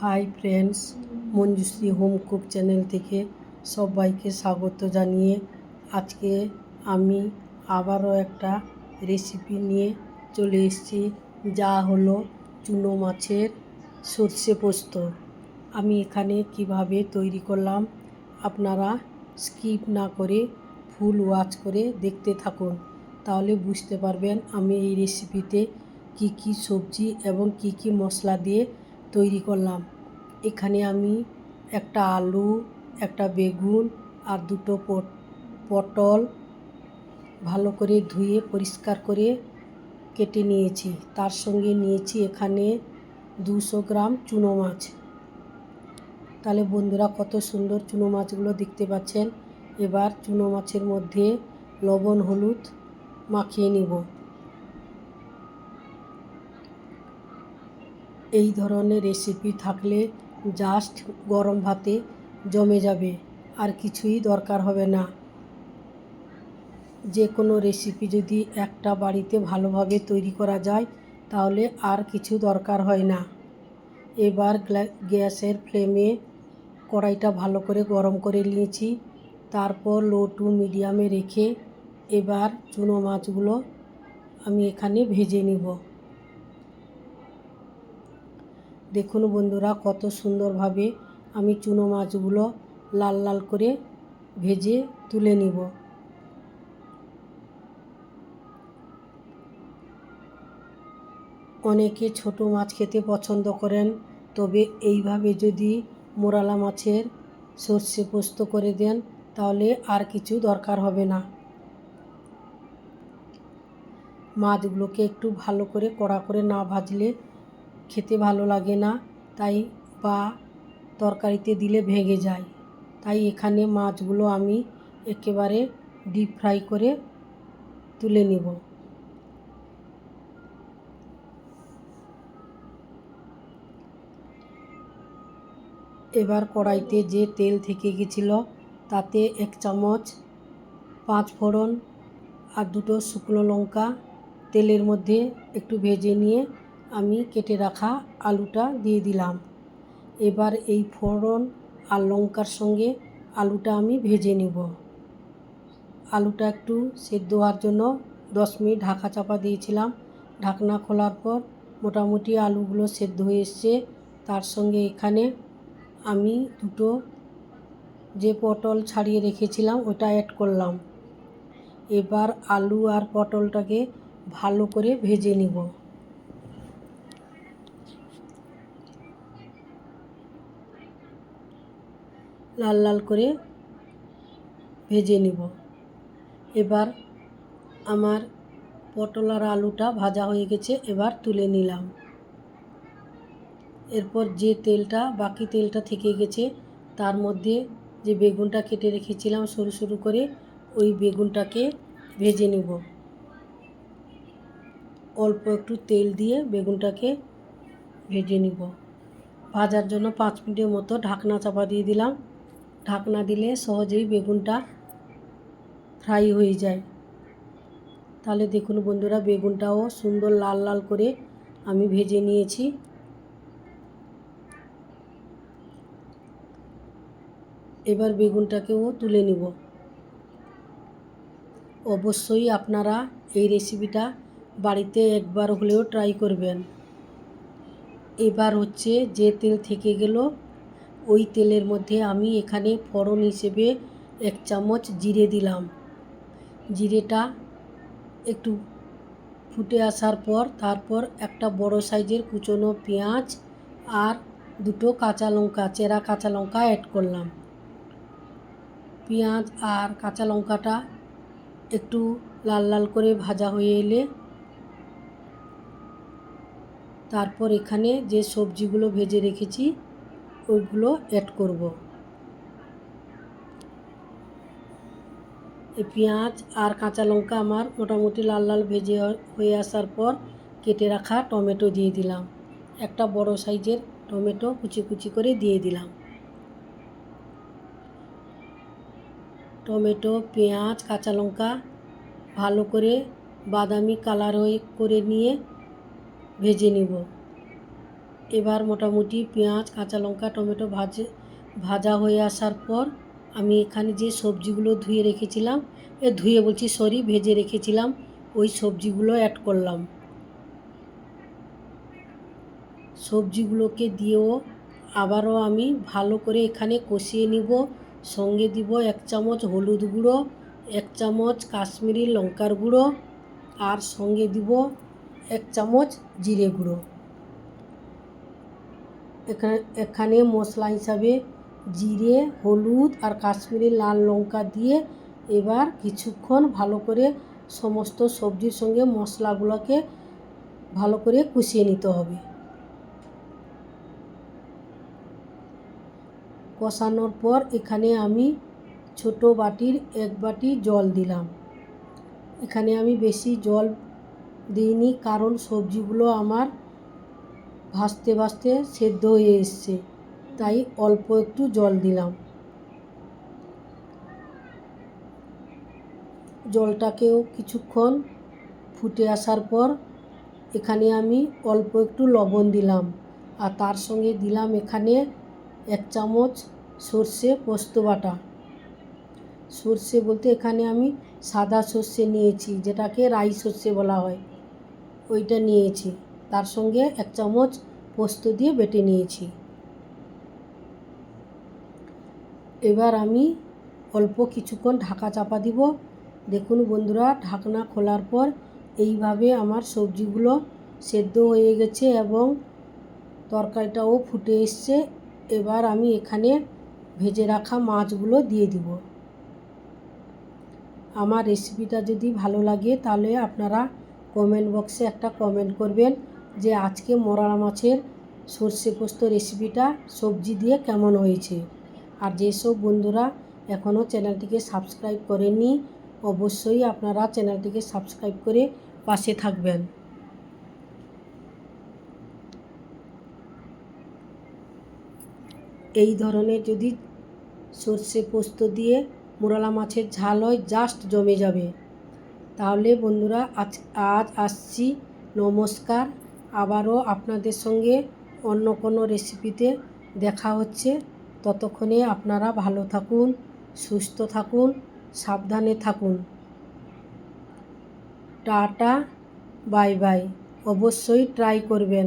Hi friends, Manjushree home cook channel থেকে সবাইকে স্বাগত জানিয়ে আজকে আমি আবারও একটা রেসিপি নিয়ে চলে এসেছি, যা হলো চুনো মাছের সর্ষে পোস্ত। আমি এখানে কীভাবে তৈরি করলাম আপনারা স্কিপ না করে ফুল ওয়াচ করে দেখতে থাকুন। তাহলে বুঝতে পারবেন আমি এই রেসিপিতে কি কি সবজি এবং কি কি মশলা দিয়ে তৈরি করলাম। এখানে আমি একটা আলু, একটা বেগুন আর দুটো পট- পটল ভালো করে ধুয়ে পরিষ্কার করে কেটে নিয়েছি। তার সঙ্গে নিয়েছি এখানে দুশো গ্রাম চুনো মাছ। তাহলে বন্ধুরা কত সুন্দর চুনো মাছগুলো দেখতে পাচ্ছেন। এবার চুনো মাছের মধ্যে লবণ, হলুদ মাখিয়ে নিব। এই ধরনের রেসিপি থাকলে জাস্ট গরম ভাতে জমে যাবে, আর কিছুই দরকার হবে না। যে কোনো রেসিপি যদি একটা বাড়িতে ভালোভাবে তৈরি করা যায়, তাহলে আর কিছু দরকার হয় না। এবার গ্যাসের ফ্লেমে কড়াইটা ভালো করে গরম করে নিয়েছি। তারপর লো টু মিডিয়ামে রেখে এবার চুনো মাছগুলো আমি এখানে ভেজে নিব। দেখুন বন্ধুরা, কত সুন্দরভাবে আমি চুনো মাছগুলো লাল লাল করে ভেজে তুলে নিব। অনেকে ছোট মাছ খেতে পছন্দ করেন, তবে এইভাবে যদি মোরালা মাছের সর্ষে পোস্ত করে দেন, তাহলে আর কিছু দরকার হবে না। মাছগুলোকে একটু ভালো করে কড়া করে না ভাজলে খেতে ভালো লাগে না, তাই বা তরকারিতে দিলে ভেঙে যায়। তাই এখানে মাছগুলো আমি একেবারে ডিপ ফ্রাই করে তুলে নেব। এবার কড়াইতে যে তেল থেকে গেছিল, তাতে এক চামচ পাঁচ ফোড়ন আর দুটো শুকনো লঙ্কা তেলের মধ্যে একটু ভেজে নিয়ে আমি কেটে রাখা আলুটা দিয়ে দিলাম। এবার এই ফোড়ন আর লঙ্কার সঙ্গে আলুটা আমি ভেজে নেব। আলুটা একটু সেদ্ধ হওয়ার জন্য দশ মিনিট ঢাকা চাপা দিয়েছিলাম। ঢাকনা খোলার পর মোটামুটি আলুগুলো সেদ্ধ হয়ে এসছে। তার সঙ্গে এখানে আমি দুটো যে পটল ছাড়িয়ে রেখেছিলাম ওটা অ্যাড করলাম। এবার আলু আর পটলটাকে ভালো করে ভেজে নিব। লাল লাল করে ভেজে নিব। এবার আমার পটল আর আলুটা ভাজা হয়ে গেছে, এবার তুলে নিলাম। এরপর যে তেলটা, বাকি তেলটা থেকে গেছে, তার মধ্যে যে বেগুনটা কেটে রেখেছিলাম সরু সরু করে, ওই বেগুনটাকে ভেজে নেব। অল্প একটু তেল দিয়ে বেগুনটাকে ভেজে নিব। ভাজার জন্য পাঁচ মিনিটের মতো ঢাকনা চাপা দিয়ে দিলাম। ঢাকনা দিলে সহজেই বেগুনটা ফ্রাই হয়ে যায়। তাহলে দেখুন বন্ধুরা, বেগুনটাও সুন্দর লাল লাল করে আমি ভেজে নিয়েছি। এবার বেগুনটাকেও তুলে নিব। অবশ্যই আপনারা এই রেসিপিটা বাড়িতে একবার হলেও ট্রাই করবেন। এবার হচ্ছে যে তেল থেকে গেল ওই তেলের মধ্যে আমি এখানে ফোড়ন হিসেবে এক চামচ জিরে দিলাম। জিরেটা একটু ফুটে আসার পর তারপর একটা বড় সাইজের কুচনো পেঁয়াজ আর দুটো কাঁচা লঙ্কা, চেরা কাঁচা লঙ্কা অ্যাড করলাম। পেঁয়াজ আর কাঁচা লঙ্কাটা একটু লাল লাল করে ভাজা হয়ে এলে তারপর এখানে যে সবজিগুলো ভেজে রেখেছি ওইগুলো অ্যাড করব। এই পেঁয়াজ আর কাঁচা লঙ্কা আমার মোটামুটি লাল লাল ভেজে হয়ে আসার পর কেটে রাখা টমেটো দিয়ে দিলাম। একটা বড় সাইজের টমেটো কুচি কুচি করে দিয়ে দিলাম। টমেটো, পেঁয়াজ, কাঁচা লঙ্কা ভালো করে বাদামি কালার হয়ে করে নিয়ে ভেজে নিব। এবার মোটামুটি পেঁয়াজ, কাঁচা লঙ্কা, টমেটো ভাজে, ভাজা হয়ে আসার পর আমি এখানে যে সবজিগুলো ধুয়ে রেখেছিলাম, এ ধুয়ে বলছি সরি, ভেজে রেখেছিলাম, ওই সবজিগুলো অ্যাড করলাম। সবজিগুলোকে দিয়েও আবারও আমি ভালো করে এখানে কষিয়ে নিব, সঙ্গে দিব এক চামচ হলুদ গুঁড়ো, এক চামচ কাশ্মীরি লঙ্কার গুঁড়ো, আর সঙ্গে দিব এক চামচ জিরে গুঁড়ো। এখানে এখানে মশলা হিসাবে জিরে, হলুদ আর কাশ্মীরি লাল লঙ্কা দিয়ে এবার কিছুক্ষণ ভালো করে সমস্ত সবজির সঙ্গে মশলাগুলোকে ভালো করে কষিয়ে নিতে হবে। কষানোর পর এখানে আমি ছোট বাটির এক বাটি জল দিলাম। এখানে আমি বেশি জল দিইনি কারণ সবজিগুলো আমার ভাজতে ভাজতে সেদ্ধ হয়ে এসছে। তাই অল্প একটু জল দিলাম। জলটাকেও কিছুক্ষণ ফুটে আসার পর এখানে আমি অল্প একটু লবণ দিলাম আর তার সঙ্গে দিলাম এখানে এক চামচ সর্ষে পোস্ত বাটা। সর্ষে বলতে এখানে আমি সাদা সর্ষে নিয়েছি, যেটাকে রাই সর্ষে বলা হয়। ওইটা নিয়েছি। তার সঙ্গে এক চামচ পোস্ত দিয়ে বেটে নিয়েছি। এবার আমি অল্প কিছুক্ষণ ঢাকা চাপা দিব। দেখুন বন্ধুরা, ঢাকনা খোলার পর এইভাবে আমার সবজিগুলো সেদ্ধ হয়ে গেছে এবং তরকারিটাও ফুটে এসছে। এবার আমি এখানে ভেজে রাখা মাছগুলো দিয়ে দিব। আমার রেসিপিটা যদি ভালো লাগে তাহলে আপনারা কমেন্ট বক্সে একটা কমেন্ট করবেন। যে আজকে মরা মাছের সর্ষে পোস্ত রেসিপিটা সবজি দিয়ে কেমন হয়েছে। আর যেসব বন্ধুরা এখনও চ্যানেলটিকে সাবস্ক্রাইব করেননি, অবশ্যই আপনারা চ্যানেলটিকে সাবস্ক্রাইব করে পাশে থাকবেন। এই ধরনের যদি সর্ষে পোস্ত দিয়ে মোরালা মাছের ঝাল হয় জাস্ট জমে যাবে। তাহলে বন্ধুরা আজ আজ আসছি। নমস্কার। আবারও আপনাদের সঙ্গে অন্য কোনো রেসিপিতে দেখা হচ্ছে। ততক্ষণে আপনারা ভালো থাকুন, সুস্থ থাকুন, সাবধানে থাকুন। Tata, bye bye. অবশ্যই ট্রাই করবেন।